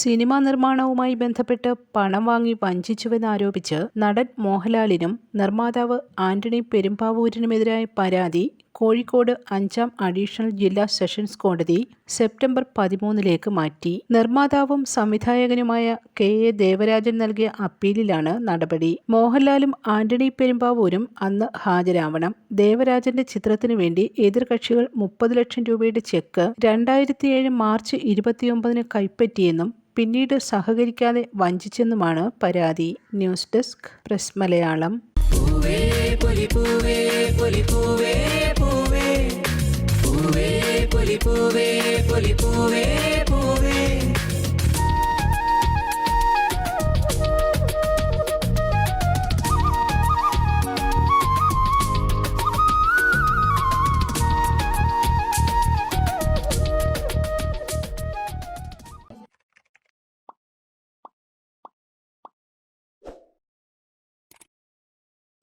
Cinema നിർമ്മാണവുമായി ബന്ധപ്പെട്ട് പണം വാങ്ങി വഞ്ചിച്ചുവെന്നാരോപിച്ച് നടൻ മോഹൻലാലിനും നിർമ്മാതാവ് ആന്റണി പെരുമ്പാവൂരിനുമെതിരായ പരാതി കോഴിക്കോട് അഞ്ചാം അഡീഷണൽ ജില്ലാ സെഷൻസ് കോടതി സെപ്റ്റംബർ പതിമൂന്നിലേക്ക് മാറ്റി. നിർമ്മാതാവും സംവിധായകനുമായ കെ എ ദേവരാജൻ നൽകിയ അപ്പീലിലാണ് നടപടി. മോഹൻലാലും ആന്റണി പെരുമ്പാവൂരും അന്ന് ഹാജരാവണം. ദേവരാജന്റെ ചിത്രത്തിനു വേണ്ടി എതിർകക്ഷികൾ മുപ്പത് ലക്ഷം രൂപയുടെ ചെക്ക് രണ്ടായിരത്തിയേഴ് മാർച്ച് ഇരുപത്തിയൊമ്പതിന് കൈപ്പറ്റിയെന്നും പിന്നീട് സഹകരിക്കാതെ വഞ്ചിച്ചെന്നുമാണ് പരാതി. News desk press Malayalam. പൂവേ